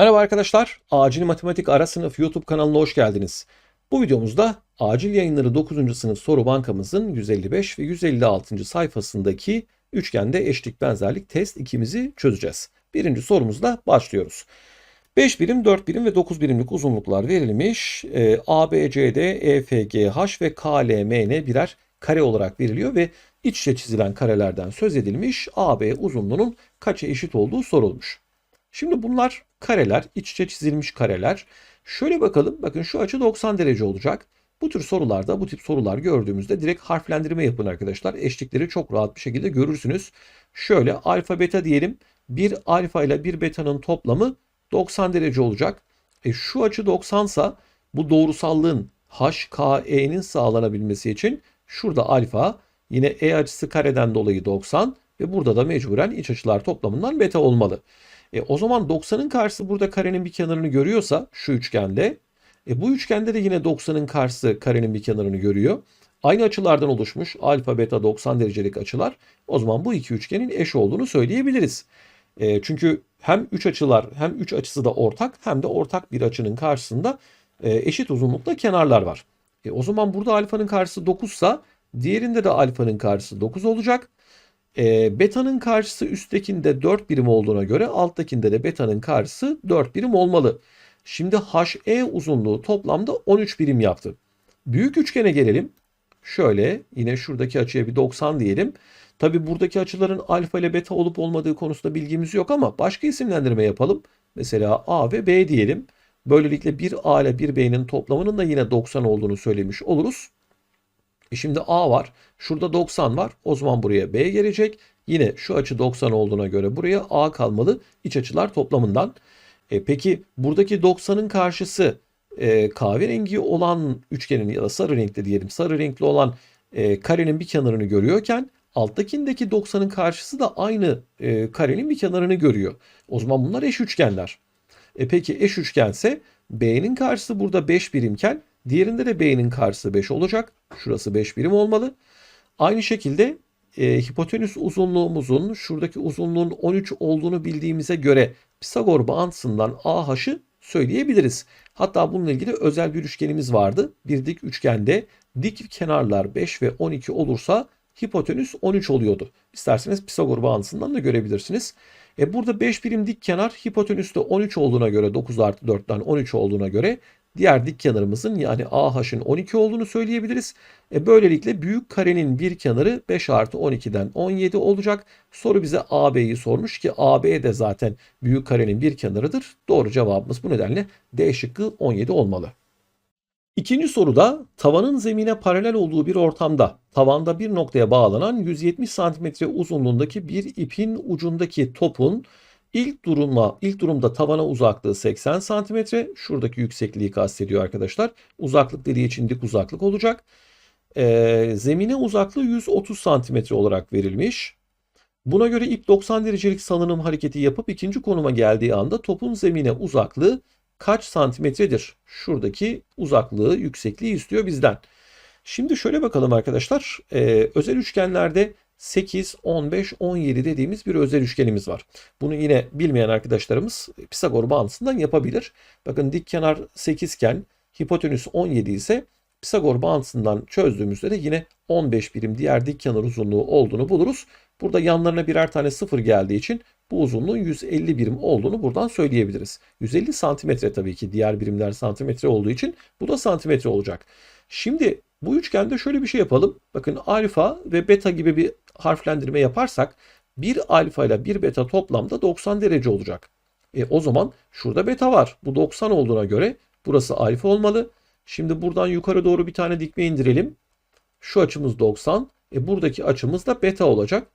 Merhaba arkadaşlar, Acil Matematik Ara Sınıf YouTube kanalına hoş geldiniz. Bu videomuzda Acil Yayınları 9. sınıf soru bankamızın 155 ve 156. sayfasındaki üçgende eşlik benzerlik test 2'mizi çözeceğiz. Birinci sorumuzla başlıyoruz. 5 birim, 4 birim ve 9 birimlik uzunluklar verilmiş. E, A, B, C, D, E, F, G, H ve K, L, M, N birer kare olarak veriliyor ve iç içe çizilen karelerden söz edilmiş. AB uzunluğunun kaça eşit olduğu sorulmuş. Şimdi bunlar kareler, iç içe çizilmiş kareler. Şöyle bakalım, bakın şu açı 90 derece olacak. Bu tür sorularda, bu tip sorular gördüğümüzde direkt harflendirme yapın arkadaşlar. Eşlikleri çok rahat bir şekilde görürsünüz. Şöyle alfa beta diyelim. Bir alfa ile bir beta'nın toplamı 90 derece olacak. E şu açı 90 sa bu doğrusallığın HKE'nin sağlanabilmesi için şurada alfa yine E açısı kareden dolayı 90 ve burada da mecburen iç açılar toplamından beta olmalı. E, o zaman 90'ın karşısı burada karenin bir kenarını görüyorsa şu üçgende e, bu üçgende de yine 90'ın karşısı karenin bir kenarını görüyor. Aynı açılardan oluşmuş alfa beta 90 derecelik açılar. O zaman bu iki üçgenin eş olduğunu söyleyebiliriz. E, çünkü hem üç açılar hem üç açısı da ortak hem de ortak bir açının karşısında e, eşit uzunlukta kenarlar var. E, o zaman burada alfanın karşısı 9 sa diğerinde de alfanın karşısı 9 olacak. E, beta'nın karşısı üsttekinde 4 birim olduğuna göre alttakinde de beta'nın karşısı 4 birim olmalı. Şimdi HE uzunluğu toplamda 13 birim yaptı. Büyük üçgene gelelim. Şöyle yine şuradaki açıya bir 90 diyelim. Tabi buradaki açıların alfa ile beta olup olmadığı konusunda bilgimiz yok ama başka isimlendirme yapalım. Mesela A ve B diyelim. Böylelikle bir A ile bir B'nin toplamının da yine 90 olduğunu söylemiş oluruz. E şimdi A var. Şurada 90 var. O zaman buraya B gelecek. Yine şu açı 90 olduğuna göre buraya A kalmalı iç açılar toplamından. E peki buradaki 90'ın karşısı e, kahverengi olan üçgenin ya da sarı renkli diyelim sarı renkli olan e, karenin bir kenarını görüyorken alttakindeki 90'ın karşısı da aynı e, karenin bir kenarını görüyor. O zaman bunlar eş üçgenler. E peki eş üçgense B'nin karşısı burada 5 birimken diğerinde de B'nin karşısı 5 olacak. Şurası 5 birim olmalı. Aynı şekilde e, hipotenüs uzunluğumuzun şuradaki uzunluğun 13 olduğunu bildiğimize göre Pisagor bağıntısından AH'ı söyleyebiliriz. Hatta bununla ilgili özel bir üçgenimiz vardı. Bir dik üçgende dik kenarlar 5 ve 12 olursa hipotenüs 13 oluyordu. İsterseniz Pisagor bağıntısından da görebilirsiniz. E burada 5 birim dik kenar hipotenüste 13 olduğuna göre 9 artı 4'ten 13 olduğuna göre diğer dik kenarımızın yani AH'ın 12 olduğunu söyleyebiliriz. E böylelikle büyük karenin bir kenarı 5 artı 12'den 17 olacak. Soru bize AB'yi sormuş ki AB de zaten büyük karenin bir kenarıdır. Doğru cevabımız bu nedenle D şıkkı 17 olmalı. İkinci soruda tavanın zemine paralel olduğu bir ortamda tavanda bir noktaya bağlanan 170 cm uzunluğundaki bir ipin ucundaki topun ilk duruma ilk durumda tavana uzaklığı 80 cm. Şuradaki yüksekliği kastediyor arkadaşlar. Uzaklık dediği için dik uzaklık olacak. Ee, zemine uzaklığı 130 cm olarak verilmiş. Buna göre ip 90 derecelik salınım hareketi yapıp ikinci konuma geldiği anda topun zemine uzaklığı kaç santimetredir? Şuradaki uzaklığı, yüksekliği istiyor bizden. Şimdi şöyle bakalım arkadaşlar. Ee, özel üçgenlerde 8, 15, 17 dediğimiz bir özel üçgenimiz var. Bunu yine bilmeyen arkadaşlarımız Pisagor bağıntısından yapabilir. Bakın dik kenar 8 iken hipotenüs 17 ise Pisagor bağıntısından çözdüğümüzde de yine 15 birim diğer dik kenar uzunluğu olduğunu buluruz. Burada yanlarına birer tane sıfır geldiği için bu uzunluğun 150 birim olduğunu buradan söyleyebiliriz. 150 santimetre tabii ki diğer birimler santimetre olduğu için bu da santimetre olacak. Şimdi bu üçgende şöyle bir şey yapalım. Bakın alfa ve beta gibi bir harflendirme yaparsak bir alfa ile bir beta toplamda 90 derece olacak. E, o zaman şurada beta var. Bu 90 olduğuna göre burası alfa olmalı. Şimdi buradan yukarı doğru bir tane dikme indirelim. Şu açımız 90. E, buradaki açımız da beta olacak.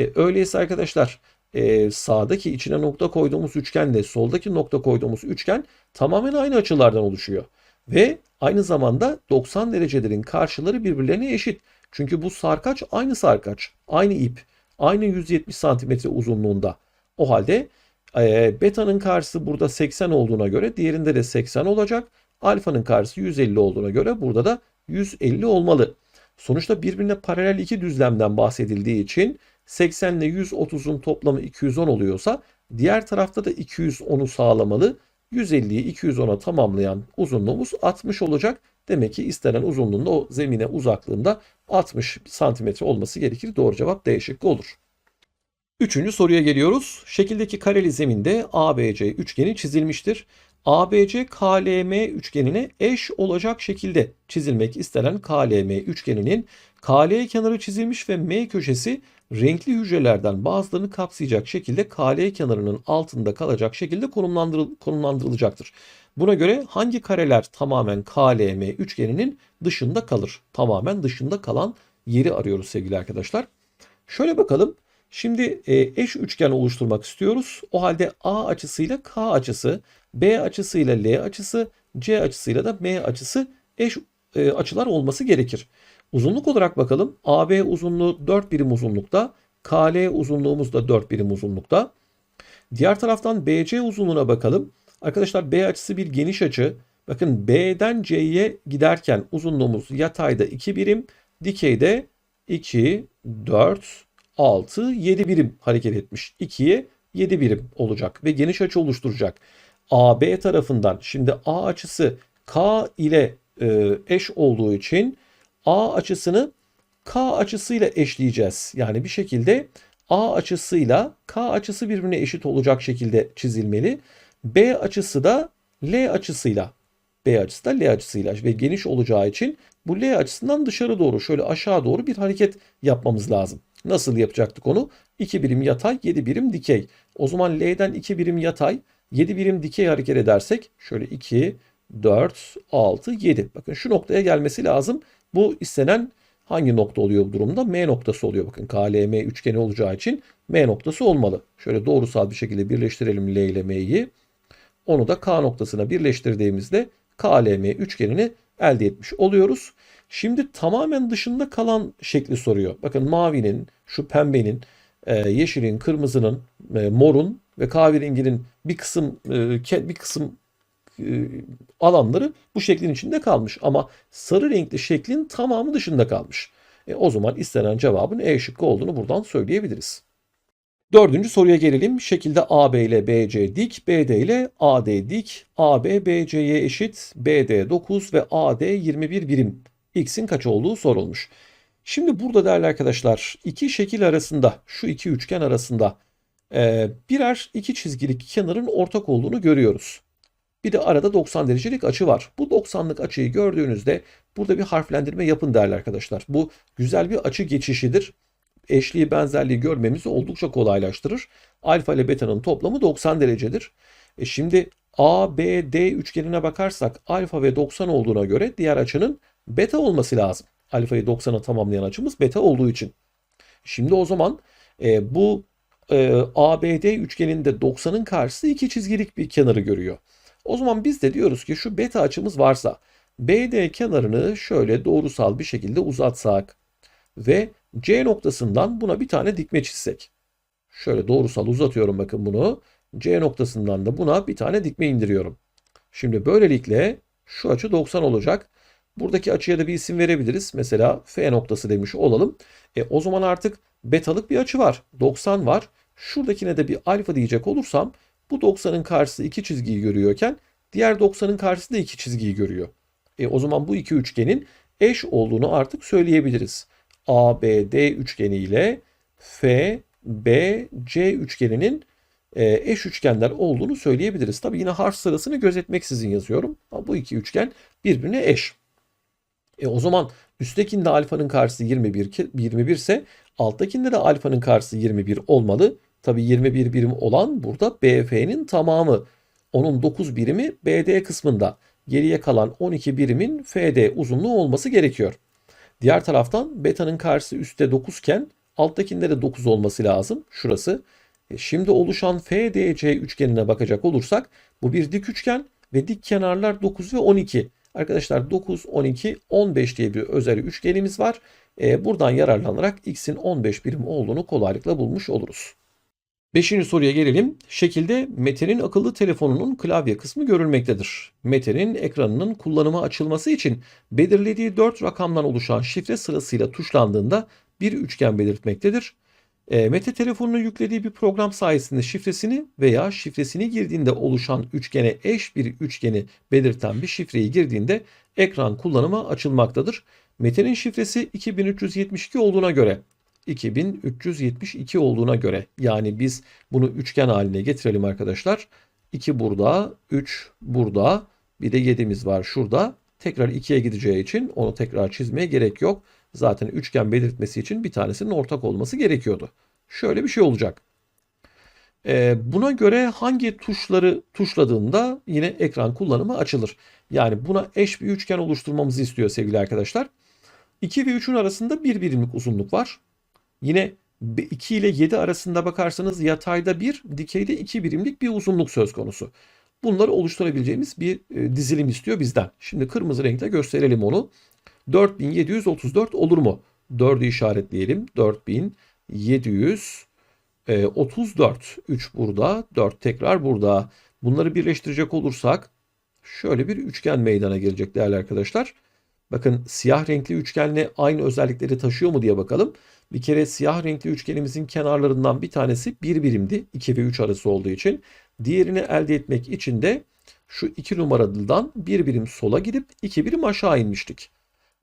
E, öyleyse arkadaşlar e, sağdaki içine nokta koyduğumuz üçgenle soldaki nokta koyduğumuz üçgen tamamen aynı açılardan oluşuyor. Ve aynı zamanda 90 derecelerin karşıları birbirlerine eşit. Çünkü bu sarkaç aynı sarkaç, aynı ip, aynı 170 santimetre uzunluğunda. O halde e, beta'nın karşısı burada 80 olduğuna göre diğerinde de 80 olacak. Alfa'nın karşısı 150 olduğuna göre burada da 150 olmalı. Sonuçta birbirine paralel iki düzlemden bahsedildiği için 80 ile 130'un toplamı 210 oluyorsa Diğer tarafta da 210'u sağlamalı. 150'yi 210'a tamamlayan uzunluğumuz 60 olacak. Demek ki istenen uzunluğunda o zemine uzaklığında 60 santimetre olması gerekir. Doğru cevap D şıkkı olur. Üçüncü soruya geliyoruz. Şekildeki kareli zeminde ABC üçgeni çizilmiştir. ABC KLM üçgenine eş olacak şekilde çizilmek istenen KLM üçgeninin KL kenarı çizilmiş ve M köşesi renkli hücrelerden bazılarını kapsayacak şekilde KL kenarının altında kalacak şekilde konumlandırıl konumlandırılacaktır. Buna göre hangi kareler tamamen KLM üçgeninin dışında kalır? Tamamen dışında kalan yeri arıyoruz sevgili arkadaşlar. Şöyle bakalım. Şimdi e, eş üçgen oluşturmak istiyoruz. O halde A açısıyla K açısı, B açısıyla L açısı, C açısıyla da M açısı eş e, açılar olması gerekir. Uzunluk olarak bakalım. AB uzunluğu 4 birim uzunlukta, KL uzunluğumuz da 4 birim uzunlukta. Diğer taraftan BC uzunluğuna bakalım. Arkadaşlar B açısı bir geniş açı. Bakın B'den C'ye giderken uzunluğumuz yatayda 2 birim, dikeyde 2, 4, 6, 7 birim hareket etmiş. 2'ye 7 birim olacak ve geniş açı oluşturacak. AB tarafından şimdi A açısı K ile e, eş olduğu için A açısını K açısıyla eşleyeceğiz. Yani bir şekilde A açısıyla K açısı birbirine eşit olacak şekilde çizilmeli. B açısı da L açısıyla B açısı da L açısıyla ve geniş olacağı için bu L açısından dışarı doğru şöyle aşağı doğru bir hareket yapmamız lazım. Nasıl yapacaktık onu? 2 birim yatay, 7 birim dikey. O zaman L'den 2 birim yatay, 7 birim dikey hareket edersek şöyle 2, 4, 6, 7. Bakın şu noktaya gelmesi lazım. Bu istenen hangi nokta oluyor bu durumda? M noktası oluyor. Bakın KLM üçgeni olacağı için M noktası olmalı. Şöyle doğrusal bir şekilde birleştirelim L ile M'yi. Onu da K noktasına birleştirdiğimizde KLM üçgenini elde etmiş oluyoruz. Şimdi tamamen dışında kalan şekli soruyor. Bakın mavinin, şu pembenin, e, yeşilin, kırmızının, e, morun ve kahverenginin bir kısım e, bir kısım alanları bu şeklin içinde kalmış. Ama sarı renkli şeklin tamamı dışında kalmış. E, o zaman istenen cevabın E şıkkı olduğunu buradan söyleyebiliriz. Dördüncü soruya gelelim. Şekilde AB ile BC dik, BD ile AD dik. AB BC'ye eşit, BD 9 ve AD 21 birim. X'in kaç olduğu sorulmuş. Şimdi burada değerli arkadaşlar iki şekil arasında, şu iki üçgen arasında e, birer iki çizgilik kenarın ortak olduğunu görüyoruz. Bir de arada 90 derecelik açı var. Bu 90'lık açıyı gördüğünüzde burada bir harflendirme yapın değerli arkadaşlar. Bu güzel bir açı geçişidir eşliği benzerliği görmemizi oldukça kolaylaştırır. Alfa ile beta'nın toplamı 90 derecedir. E şimdi ABD üçgenine bakarsak alfa ve 90 olduğuna göre diğer açının beta olması lazım. Alfayı 90'a tamamlayan açımız beta olduğu için. Şimdi o zaman e, bu e, ABD üçgeninde 90'ın karşısı iki çizgilik bir kenarı görüyor. O zaman biz de diyoruz ki şu beta açımız varsa BD kenarını şöyle doğrusal bir şekilde uzatsak ve C noktasından buna bir tane dikme çizsek. Şöyle doğrusal uzatıyorum bakın bunu. C noktasından da buna bir tane dikme indiriyorum. Şimdi böylelikle şu açı 90 olacak. Buradaki açıya da bir isim verebiliriz. Mesela F noktası demiş olalım. E, o zaman artık betalık bir açı var. 90 var. Şuradakine de bir alfa diyecek olursam bu 90'ın karşısı iki çizgiyi görüyorken diğer 90'ın karşısı da iki çizgiyi görüyor. E, o zaman bu iki üçgenin eş olduğunu artık söyleyebiliriz. ABD üçgeni ile FBC üçgeninin e, eş üçgenler olduğunu söyleyebiliriz. Tabi yine harf sırasını gözetmeksizin yazıyorum. Bu iki üçgen birbirine eş. E o zaman üsttekinde alfanın karşısı 21, 21 ise alttakinde de alfanın karşısı 21 olmalı. Tabi 21 birim olan burada BF'nin tamamı. Onun 9 birimi BD kısmında. Geriye kalan 12 birimin FD uzunluğu olması gerekiyor. Diğer taraftan beta'nın karşısı üstte 9 iken alttakinde de 9 olması lazım. Şurası. E şimdi oluşan FDC üçgenine bakacak olursak bu bir dik üçgen ve dik kenarlar 9 ve 12. Arkadaşlar 9, 12, 15 diye bir özel üçgenimiz var. E, buradan yararlanarak x'in 15 birim olduğunu kolaylıkla bulmuş oluruz. Beşinci soruya gelelim. Şekilde Mete'nin akıllı telefonunun klavye kısmı görülmektedir. Mete'nin ekranının kullanıma açılması için belirlediği 4 rakamdan oluşan şifre sırasıyla tuşlandığında bir üçgen belirtmektedir. E, Mete telefonuna yüklediği bir program sayesinde şifresini veya şifresini girdiğinde oluşan üçgene eş bir üçgeni belirten bir şifreyi girdiğinde ekran kullanıma açılmaktadır. Mete'nin şifresi 2372 olduğuna göre 2372 olduğuna göre yani biz bunu üçgen haline getirelim arkadaşlar. 2 burada, 3 burada, bir de 7'miz var şurada. Tekrar 2'ye gideceği için onu tekrar çizmeye gerek yok. Zaten üçgen belirtmesi için bir tanesinin ortak olması gerekiyordu. Şöyle bir şey olacak. Ee, buna göre hangi tuşları tuşladığında yine ekran kullanımı açılır. Yani buna eş bir üçgen oluşturmamızı istiyor sevgili arkadaşlar. 2 ve 3'ün arasında bir birimlik uzunluk var. Yine 2 ile 7 arasında bakarsanız yatayda 1, dikeyde 2 birimlik bir uzunluk söz konusu. Bunları oluşturabileceğimiz bir e, dizilim istiyor bizden. Şimdi kırmızı renkte gösterelim onu. 4734 olur mu? 4'ü işaretleyelim. 4734. 3 burada, 4 tekrar burada. Bunları birleştirecek olursak şöyle bir üçgen meydana gelecek değerli arkadaşlar. Bakın siyah renkli üçgenle aynı özellikleri taşıyor mu diye bakalım. Bir kere siyah renkli üçgenimizin kenarlarından bir tanesi bir birimdi. 2 ve 3 arası olduğu için. Diğerini elde etmek için de şu 2 numaralıdan bir birim sola gidip 2 birim aşağı inmiştik.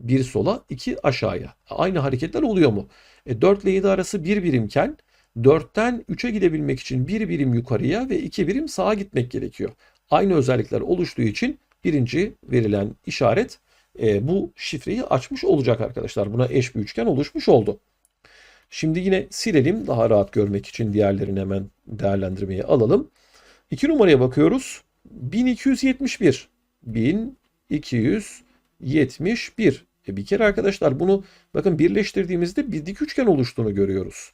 Bir sola 2 aşağıya. Aynı hareketler oluyor mu? E, 4 ile 7 arası bir birimken 4'ten 3'e gidebilmek için bir birim yukarıya ve 2 birim sağa gitmek gerekiyor. Aynı özellikler oluştuğu için birinci verilen işaret e, bu şifreyi açmış olacak arkadaşlar. Buna eş bir üçgen oluşmuş oldu. Şimdi yine silelim daha rahat görmek için diğerlerini hemen değerlendirmeye alalım. 2 numaraya bakıyoruz. 1271. 1271. E bir kere arkadaşlar bunu bakın birleştirdiğimizde bir dik üçgen oluştuğunu görüyoruz.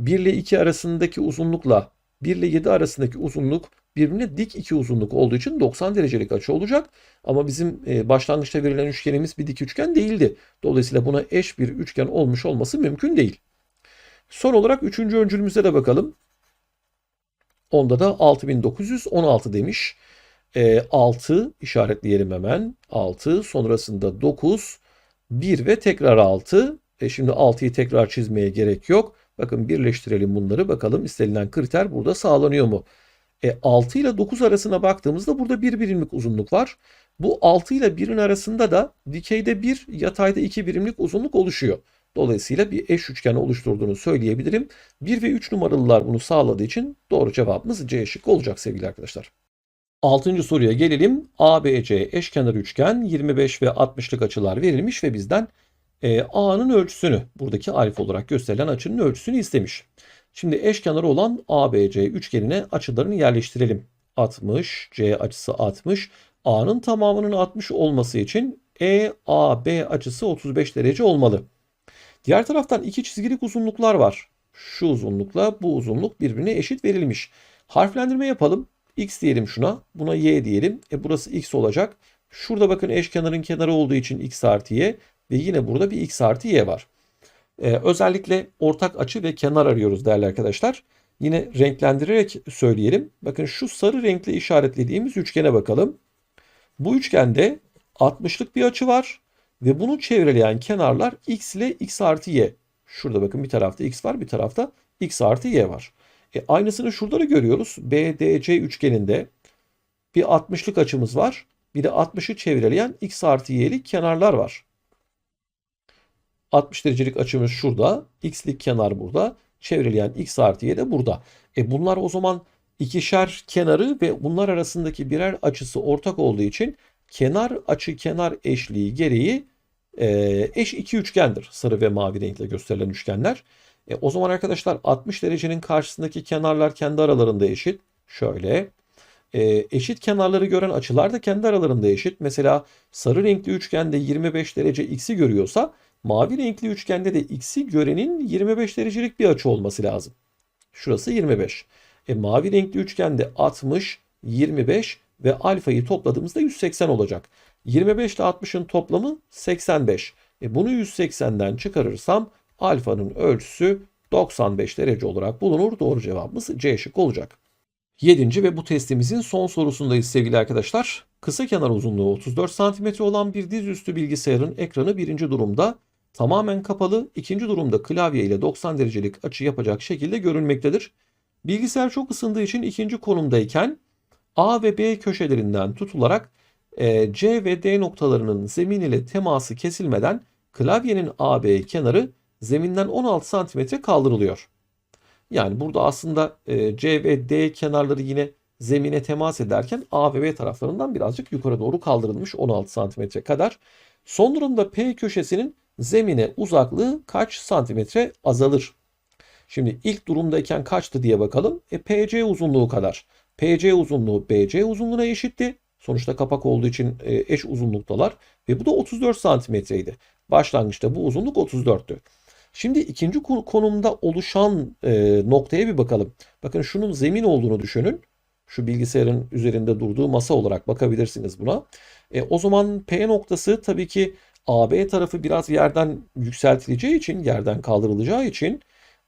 1 ile 2 arasındaki uzunlukla 1 ile 7 arasındaki uzunluk birbirine dik iki uzunluk olduğu için 90 derecelik açı olacak. Ama bizim e, başlangıçta verilen üçgenimiz bir dik üçgen değildi. Dolayısıyla buna eş bir üçgen olmuş olması mümkün değil. Son olarak üçüncü öncülümüze de bakalım. Onda da 6916 demiş. E, 6 işaretleyelim hemen. 6 sonrasında 9, 1 ve tekrar 6. E şimdi 6'yı tekrar çizmeye gerek yok. Bakın birleştirelim bunları. Bakalım istenilen kriter burada sağlanıyor mu? E, 6 ile 9 arasına baktığımızda burada bir birimlik uzunluk var. Bu 6 ile 1'in arasında da dikeyde 1, yatayda 2 birimlik uzunluk oluşuyor. Dolayısıyla bir eş üçgen oluşturduğunu söyleyebilirim. 1 ve 3 numaralılar bunu sağladığı için doğru cevabımız C şıkkı olacak sevgili arkadaşlar. Altıncı soruya gelelim. ABC eşkenar üçgen 25 ve 60'lık açılar verilmiş ve bizden e, A'nın ölçüsünü buradaki alfa olarak gösterilen açının ölçüsünü istemiş. Şimdi eşkenarı olan ABC üçgenine açılarını yerleştirelim. 60, C açısı 60. A'nın tamamının 60 olması için EAB açısı 35 derece olmalı. Diğer taraftan iki çizgilik uzunluklar var. Şu uzunlukla bu uzunluk birbirine eşit verilmiş. Harflendirme yapalım. X diyelim şuna. Buna Y diyelim. E burası X olacak. Şurada bakın eşkenarın kenarı olduğu için X artı Y. Ve yine burada bir X artı Y var. Ee, özellikle ortak açı ve kenar arıyoruz değerli arkadaşlar. Yine renklendirerek söyleyelim. Bakın şu sarı renkli işaretlediğimiz üçgene bakalım. Bu üçgende 60'lık bir açı var ve bunu çevreleyen kenarlar x ile x artı y. Şurada bakın bir tarafta x var bir tarafta x artı y var. E, aynısını şurada da görüyoruz. BDC üçgeninde bir 60'lık açımız var. Bir de 60'ı çevreleyen x artı y'lik kenarlar var. 60 derecelik açımız şurada. X'lik kenar burada. Çevreleyen x artı y de burada. E bunlar o zaman ikişer kenarı ve bunlar arasındaki birer açısı ortak olduğu için kenar açı kenar eşliği gereği e, eş iki üçgendir. Sarı ve mavi renkle gösterilen üçgenler. E, o zaman arkadaşlar 60 derecenin karşısındaki kenarlar kendi aralarında eşit. Şöyle. E, eşit kenarları gören açılar da kendi aralarında eşit. Mesela sarı renkli üçgende 25 derece x'i görüyorsa Mavi renkli üçgende de x'i görenin 25 derecelik bir açı olması lazım. Şurası 25. E, mavi renkli üçgende 60, 25 ve alfayı topladığımızda 180 olacak. 25 ile 60'ın toplamı 85. E, bunu 180'den çıkarırsam alfanın ölçüsü 95 derece olarak bulunur. Doğru cevabımız C şık olacak. 7. ve bu testimizin son sorusundayız sevgili arkadaşlar. Kısa kenar uzunluğu 34 cm olan bir dizüstü bilgisayarın ekranı birinci durumda tamamen kapalı. İkinci durumda klavye ile 90 derecelik açı yapacak şekilde görülmektedir. Bilgisayar çok ısındığı için ikinci konumdayken A ve B köşelerinden tutularak e, C ve D noktalarının zemin ile teması kesilmeden klavyenin AB kenarı zeminden 16 santimetre kaldırılıyor. Yani burada aslında e, C ve D kenarları yine zemine temas ederken A ve B taraflarından birazcık yukarı doğru kaldırılmış 16 santimetre kadar. Son durumda P köşesinin zemine uzaklığı kaç santimetre azalır? Şimdi ilk durumdayken kaçtı diye bakalım. E, PC uzunluğu kadar. PC uzunluğu BC uzunluğuna eşitti. Sonuçta kapak olduğu için e, eş uzunluktalar ve bu da 34 santimetreydi. Başlangıçta bu uzunluk 34'tü. Şimdi ikinci konumda oluşan e, noktaya bir bakalım. Bakın şunun zemin olduğunu düşünün. Şu bilgisayarın üzerinde durduğu masa olarak bakabilirsiniz buna. E, o zaman P noktası tabii ki AB tarafı biraz yerden yükseltileceği için, yerden kaldırılacağı için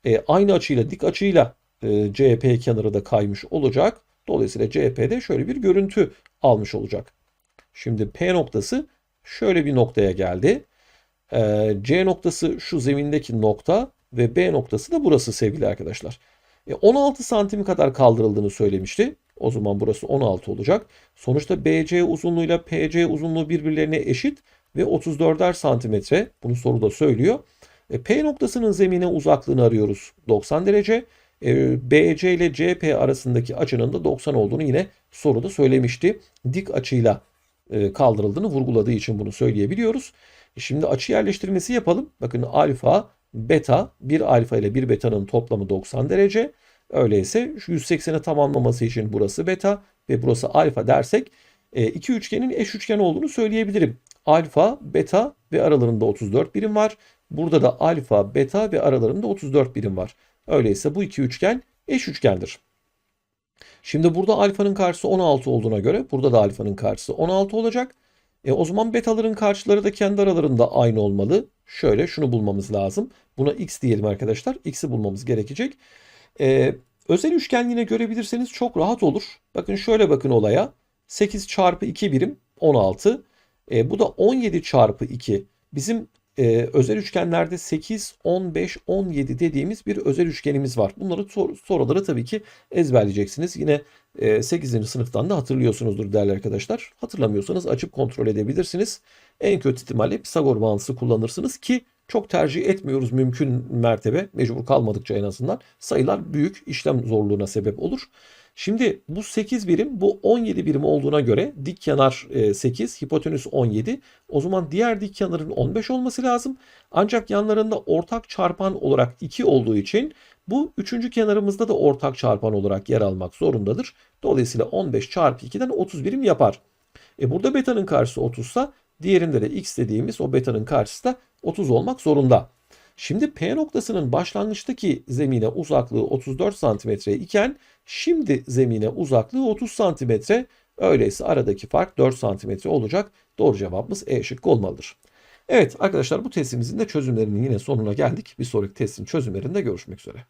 e, aynı açıyla, dik açıyla e, CP kenarı da kaymış olacak. Dolayısıyla CP'de şöyle bir görüntü almış olacak. Şimdi P noktası şöyle bir noktaya geldi. E, C noktası şu zemindeki nokta ve B noktası da burası sevgili arkadaşlar. E, 16 santim kadar kaldırıldığını söylemişti. O zaman burası 16 olacak. Sonuçta BC uzunluğuyla PC uzunluğu birbirlerine eşit ve 34'er santimetre. Bunu soruda söylüyor. E, P noktasının zemine uzaklığını arıyoruz 90 derece. E, BC ile CP arasındaki açının da 90 olduğunu yine soruda söylemişti. Dik açıyla e, kaldırıldığını vurguladığı için bunu söyleyebiliyoruz. E, şimdi açı yerleştirmesi yapalım. Bakın alfa, beta, bir alfa ile bir betanın toplamı 90 derece. Öyleyse şu 180'i tamamlaması için burası beta ve burası alfa dersek iki üçgenin eş üçgen olduğunu söyleyebilirim. Alfa, beta ve aralarında 34 birim var. Burada da alfa, beta ve aralarında 34 birim var. Öyleyse bu iki üçgen eş üçgendir. Şimdi burada alfanın karşısı 16 olduğuna göre burada da alfanın karşısı 16 olacak. E, o zaman betaların karşıları da kendi aralarında aynı olmalı. Şöyle şunu bulmamız lazım. Buna x diyelim arkadaşlar. X'i bulmamız gerekecek. E, özel üçgen yine görebilirseniz çok rahat olur. Bakın şöyle bakın olaya. 8 çarpı 2 birim 16. E, bu da 17 çarpı 2. Bizim e, özel üçgenlerde 8, 15, 17 dediğimiz bir özel üçgenimiz var. Bunları sor, soruları tabii ki ezberleyeceksiniz. Yine e, 8. sınıftan da hatırlıyorsunuzdur değerli arkadaşlar. Hatırlamıyorsanız açıp kontrol edebilirsiniz. En kötü ihtimalle Pisagor bağıntısı kullanırsınız ki çok tercih etmiyoruz mümkün mertebe. Mecbur kalmadıkça en azından. Sayılar büyük işlem zorluğuna sebep olur. Şimdi bu 8 birim bu 17 birim olduğuna göre dik kenar 8, hipotenüs 17. O zaman diğer dik kenarın 15 olması lazım. Ancak yanlarında ortak çarpan olarak 2 olduğu için bu üçüncü kenarımızda da ortak çarpan olarak yer almak zorundadır. Dolayısıyla 15 çarpı 2'den 30 birim yapar. E burada beta'nın karşısı 30 sa diğerinde de x dediğimiz o beta'nın karşısı da 30 olmak zorunda. Şimdi P noktasının başlangıçtaki zemine uzaklığı 34 santimetre iken şimdi zemine uzaklığı 30 santimetre. Öyleyse aradaki fark 4 santimetre olacak. Doğru cevabımız E şıkkı olmalıdır. Evet arkadaşlar bu testimizin de çözümlerinin yine sonuna geldik. Bir sonraki testin çözümlerinde görüşmek üzere.